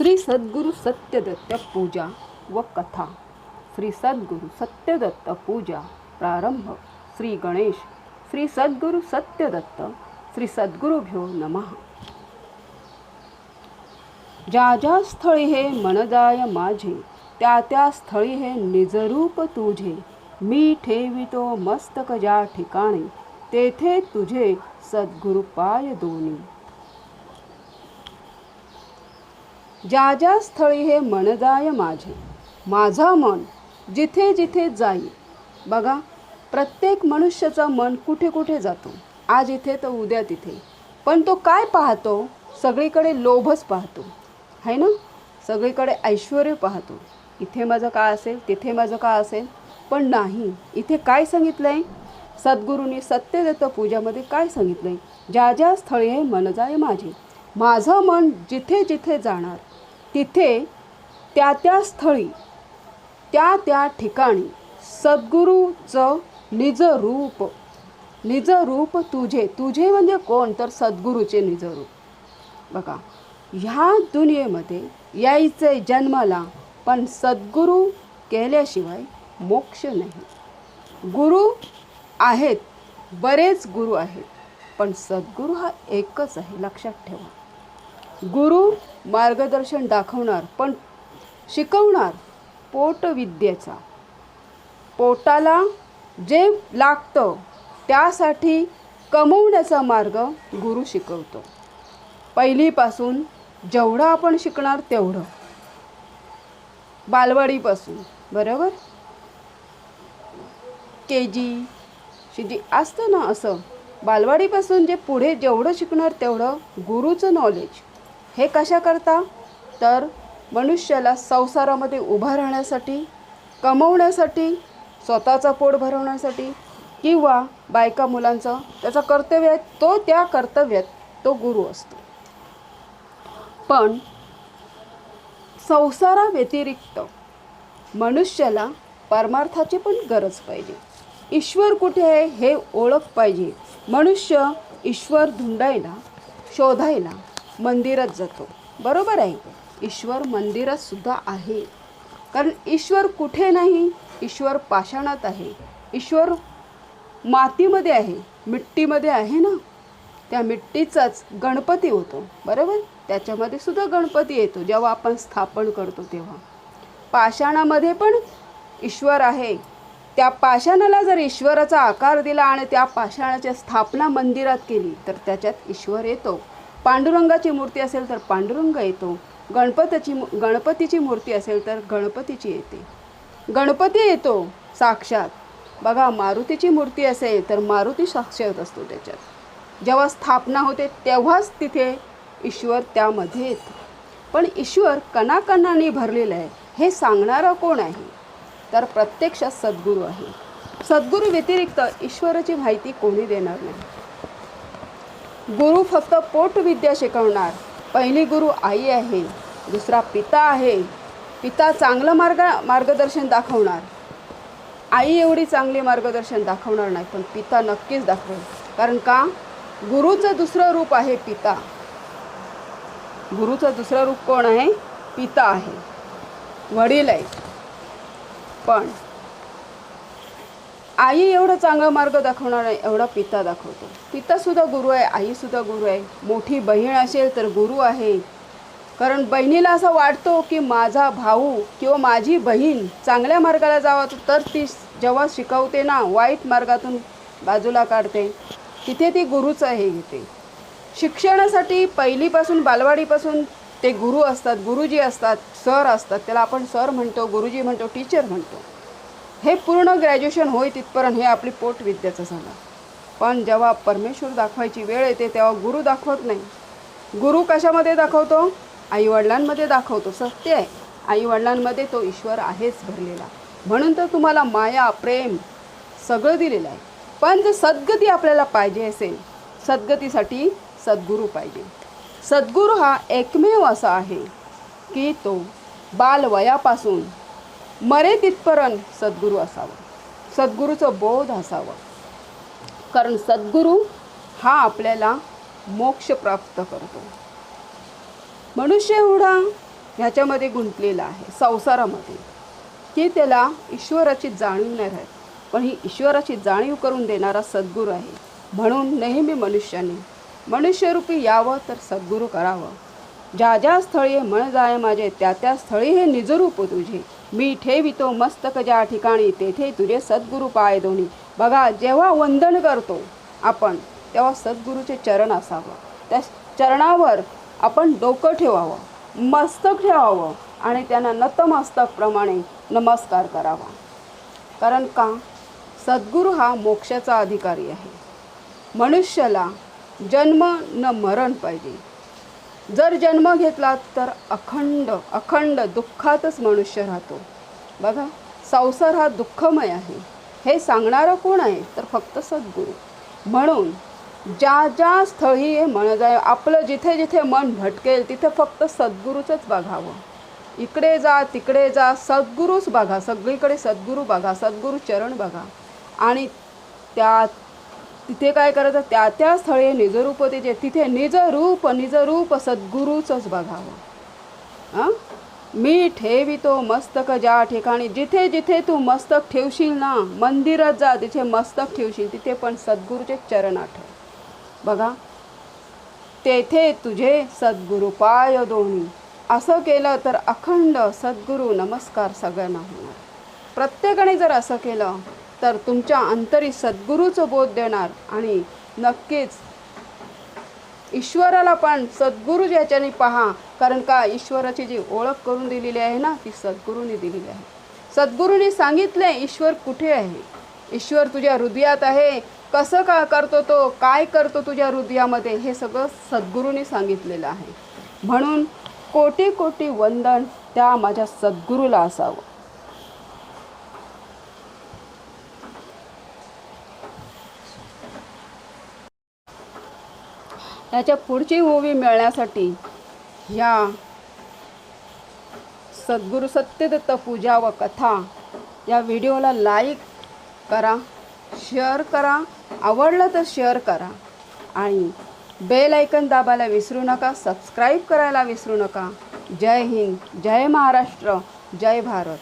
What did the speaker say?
श्री सद्गुरु सत्यदत्त पूजा व कथा. श्री सद्गुरु सत्यदत्त पूजा प्रारंभ. श्री गणेश. श्री सद्गुरु सत्यदत्त. श्री सद्गुरुभ्यो नमः. ज्या ज्या स्थळी हे मनदाय माझे त्या त्या स्थळी हे निजरूप तुझे. मी ठेवितो मस्तक ज्या ठिकाणी तेथे तुझे सद्गुरु पाय ज्या ज्या स्थळी हे मन जाय माझे माझा मन जिथे जिथे जाई बघा प्रत्येक मनुष्याचं मन कुठे कुठे जातो. आज इथे तर उद्या तिथे. पण तो काय पाहतो? सगळीकडे लोभच पाहतो. आहे ना? सगळीकडे ऐश्वर पाहतो. इथे माझं काय असेल? तिथे माझं काय असेल? पण नाही. इथे काय सांगितलं आहे सद्गुरूंनी सत्यदत्त पूजामध्ये काय सांगितलं आहे ज्या ज्या स्थळी हे मन जाय माझे माझं मन जिथे जिथे जाणार तिथे त्या त्या स्थळी त्या त्या ठिकाणी सद्गुरूचं निज रूप. निज रूप तुझे. तुझे म्हणजे कोण? तर सद्गुरूचे निज रूप. बघा ह्या दुनियेमध्ये यायचे जन्माला पण सद्गुरू केल्याशिवाय मोक्ष नाही. गुरु आहेत बरेच गुरु आहेत पण सद्गुरू हा एकच आहे लक्षात ठेवा. गुरु मार्गदर्शन दाखवणार पण शिकवणार पोटविद्येचा. पोटाला जे लागतं त्यासाठी कमवण्याचा मार्ग गुरु शिकवतो. पहिलीपासून जेवढं आपण शिकणार तेवढं. बालवाडीपासून बरोबर? के जी जी असतं ना असं. बालवाडीपासून जे पुढे जेवढं शिकणार तेवढं गुरुचं नॉलेज हे कशा करता? तर मनुष्याला संसारामध्ये उभा राहण्यासाठी कमवण्यासाठी स्वतःचा पोट भरवण्यासाठी किंवा बायका मुलांचं त्याचं कर्तव्य आहे तो त्या कर्तव्यात तो गुरु असतो. पण संसाराव्यतिरिक्त मनुष्याला परमार्थाची पण गरज पाहिजे. ईश्वर कुठे आहे हे ओळख पाहिजे. मनुष्य ईश्वर धुंडायला शोधायला मंदिरात जातो. बरोबर आहे? ईश्वर मंदिरात सुद्धा आहे. कारण ईश्वर कुठे नाही? ईश्वर पाषाणात आहे. ईश्वर मातीमध्ये आहे. मिट्टीमध्ये आहे ना? त्या मिट्टीचाच गणपती होतो. बरोबर? त्याच्यामध्ये सुद्धा गणपती येतो जेव्हा आपण स्थापन करतो तेव्हा. पाषाणामध्ये पण ईश्वर आहे. त्या पाषाणाला जर ईश्वराचा आकार दिला आणि त्या पाषाणाची स्थापना मंदिरात केली तर त्याच्यात ईश्वर येतो. पांडुरंगाची मूर्ती असेल तर पांडुरंग येतो. गणपतीची गणपतीची मूर्ती असेल तर गणपतीची येते. गणपती येतो साक्षात. बघा मारुतीची मूर्ती असेल तर मारुती साक्षात असतो त्याच्यात. जेव्हा स्थापना होते तेव्हाच तिथे ईश्वर त्यामध्ये येतो. पण ईश्वर कणाकणाने भरलेलं आहे हे सांगणारं कोण आहे? तर प्रत्यक्षात सद्गुरू आहे. सद्गुरू व्यतिरिक्त ईश्वराची माहिती कोणी देणार नाही. गुरु फक्त पोटविद्या शिकवणार. पहिली गुरु आई आहे दुसरा पिता आहे. पिता चांगलं मार्ग मार्गदर्शन दाखवणार. आई एवढी चांगली मार्गदर्शन दाखवणार नाही पण पिता नक्कीच दाखवेल. कारण का? गुरुचं दुसरं रूप आहे पिता. गुरुचं दुसरं रूप कोण आहे? पिता आहे. वडील आहे. पण आई एवढं चांगला मार्ग दाखवणार नाही एवढा पिता दाखवतो. पितासुद्धा गुरु आहे आईसुद्धा गुरु आहे. मोठी बहीण असेल तर गुरु आहे. कारण बहिणीला असं वाटतो की माझा भाऊ किंवा माझी बहीण चांगल्या मार्गाला जावं तर ती जेव्हा शिकवते ना वाईट मार्गातून बाजूला काढते तिथे ती गुरुचं हे घेते. शिक्षणासाठी पहिलीपासून बालवाडीपासून ते गुरु असतात गुरुजी असतात सर असतात. त्याला आपण सर म्हणतो गुरुजी म्हणतो टीचर म्हणतो. हे पूर्ण ग्रॅज्युएशन होई तिथपर्यंत हे आपली पोटविद्याचं झालं. पण जेव्हा परमेश्वर दाखवायची वेळ येते तेव्हा गुरु दाखवत नाही. गुरु कशामध्ये दाखवतो? आईवडिलांमध्ये दाखवतो. सत्य आहे. आईवडिलांमध्ये तो ईश्वर आहेच भरलेला. म्हणून तर तुम्हाला माया प्रेम सगळं दिलेलं आहे. पण जर सद्गती आपल्याला पाहिजे असेल सद्गतीसाठी सद्गुरू पाहिजे. सद्गुरू हा एकमेव असा आहे की तो बालवयापासून मरे तिथपर्यंत सद्गुरू असावं. सद्गुरूचं बोध असावं. कारण सद्गुरू हा आपल्याला मोक्ष प्राप्त करतो. मनुष्य एवढा ह्याच्यामध्ये गुंतलेला आहे संसारामध्ये की त्याला ईश्वराची जाणीव नाही राहत. पण ही ईश्वराची जाणीव करून देणारा सद्गुरू आहे. म्हणून नेहमी मनुष्याने मनुष्यरूपी यावं तर सद्गुरू करावं. ज्या ज्या स्थळी मन जाय माझे त्या त्या स्थळी हे निजरूप तुझे. मी ठेवितो मस्तक ज्या ठिकाणी तेथे तुझे सद्गुरू पाय दोन्ही. बघा जेव्हा वंदन करतो आपण तेव्हा सद्गुरूचे चरण असावं. त्या चरणावर आपण डोकं ठेवावं मस्तक ठेवावं आणि त्यांना नतमस्तकप्रमाणे नमस्कार करावा. कारण का? सद्गुरू हा मोक्षाचा अधिकारी आहे. मनुष्याला जन्म न मरण पाहिजे. जर जन्म घेतला तर अखंड अखंड दुःखातच मनुष्य राहतो. बघा संसार हा दुःखमय आहे. हे सांगणारं कोण आहे? तर फक्त सद्गुरू. म्हणून ज्या ज्या स्थळी हे मन जाय आपलं जिथे जिथे मन भटकेल तिथे फक्त सद्गुरूचंच बघावं. इकडे जा तिकडे जा सद्गुरूच बघा. सगळीकडे सद्गुरू बघा सद्गुरू चरण बघा. आणि त्या तिथे काय करायचं? त्या त्या स्थळे निजरूप तिचे तिथे निजरूप निजरूप सद्गुरूचंच बघावं. हां मी ठेवितो मस्तक ज्या ठिकाणी जिथे जिथे तू मस्तक ठेवशील ना मंदिरात जा तिथे मस्तक ठेवशील तिथे पण सद्गुरूचे चरण आठव. बघा. तेथे तुझे सद्गुरू पाय दोन्ही. असं केलं तर अखंड सद्गुरू नमस्कार सगळ्यांना होणार. प्रत्येकाने जर असं केलं तर तुमच्या अंतरी सद्गुरूचं बोध देणार आणि नक्कीच ईश्वराला पण सद्गुरू ज्याच्याने पहा कारण का ईश्वराची जी ओळख करून दिलेली आहे ना ती सद्गुरूने दिलेली आहे. सद्गुरूने सांगितले ईश्वर कुठे आहे? ईश्वर तुझ्या हृदयात आहे. कसं का करतो तो? काय करतो तुझ्या हृदयामध्ये? हे सगळं सद्गुरूने सांगितलेलं आहे. म्हणून कोटी कोटी वंदन त्या माझ्या सद्गुरूला असावं. त्याच्या पुढची ओवी मिळण्यासाठी ह्या सद्गुरू सत्यदत्त पूजा व कथा या व्हिडिओला लाईक करा शेअर करा आवडलं तर शेअर करा आणि बेल ऐकन दाबायला विसरू नका सबस्क्राईब करायला विसरू नका. जय हिंद जय महाराष्ट्र जय भारत.